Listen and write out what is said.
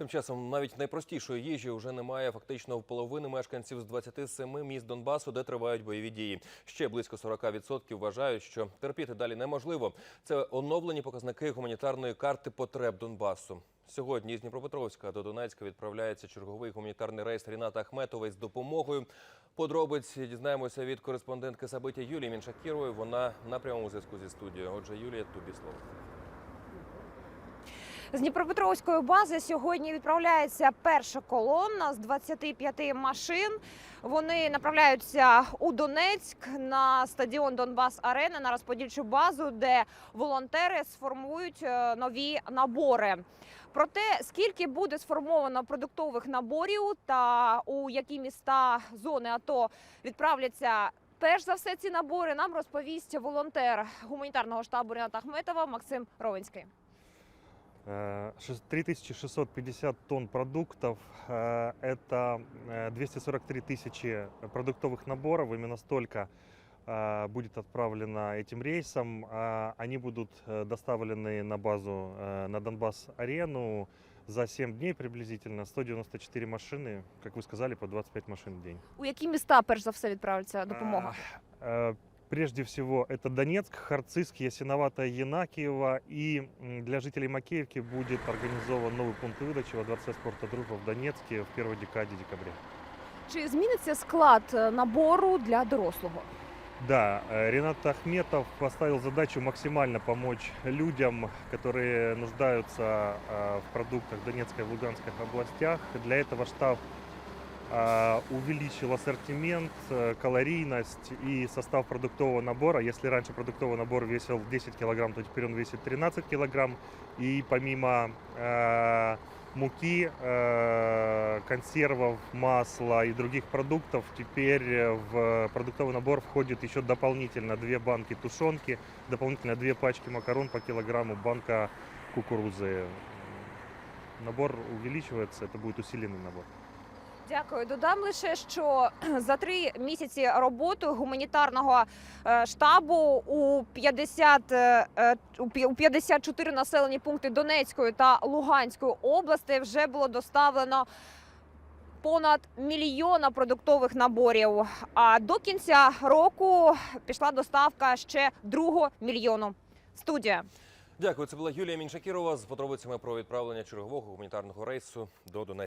Тим часом навіть найпростішої їжі вже немає фактично в половини мешканців з 27 міст Донбасу, де тривають бойові дії. Ще близько 40% вважають, що терпіти далі неможливо. Це оновлені показники гуманітарної карти потреб Донбасу. Сьогодні з Дніпропетровська до Донецька відправляється черговий гуманітарний рейс Ріната Ахметової з допомогою. Подробиць дізнаємося від кореспондентки Сабиття Юлії Міншакірової. Вона на прямому зв'язку зі студією. Отже, Юлія, тобі слово. З Дніпропетровської бази сьогодні відправляється перша колона з 25 машин. Вони направляються у Донецьк на стадіон Донбас Арена на розподільчу базу, де волонтери сформують е, нові набори. Про те, скільки буде сформовано продуктових наборів та у які міста зони АТО відправляться. Перш за все, ці набори нам розповість волонтер гуманітарного штабу Ріната Ахметова Максим Ровенський. Э, шест- 3650 тонн продуктов. э, Это э, 243 тысячи продуктовых наборов. Именно столько э, будет отправлено этим рейсом. А Они будут э, доставлены на базу э, на Донбасс-арену за 7 дней приблизительно. 194 машины, как вы сказали, по 25 машин в день. У які міста перш за все відправиться допомога? А, Прежде всего, это Донецк, Харциск, Ясиноватая, Янакиево. И для жителей Макеевки будет организован новый пункт выдачи во Дворце спорта «Дружба» в Донецке в первой декаде декабря. Чи зміниться склад набору для дорослого? Да, Ренат Ахметов поставил задачу максимально помочь людям, которые нуждаются э, в продуктах в Донецкой и Луганской областях. Для этого штаб увеличил ассортимент, э, калорийность и состав продуктового набора. Если раньше продуктовый набор весил 10 килограмм, то теперь он весит 13 килограмм. И помимо э, муки, э, консервов, масла и других продуктов, теперь э, в продуктовый набор входит еще дополнительно две банки тушенки, дополнительно две пачки макарон по килограмму, банка кукурузы. Набор увеличивается, это будет усиленный набор. Дякую. Додам лише, що за три місяці роботи гуманітарного е, штабу у 50, е, е, у у 54 населені пункти Донецької та Луганської області вже було доставлено. Понад мільйона продуктових наборів. А до кінця року пішла доставка ще другого мільйону. Студія. Дякую. Це була Юлія Міншакірова з подробицями про відправлення чергового гуманітарного рейсу до Донецька.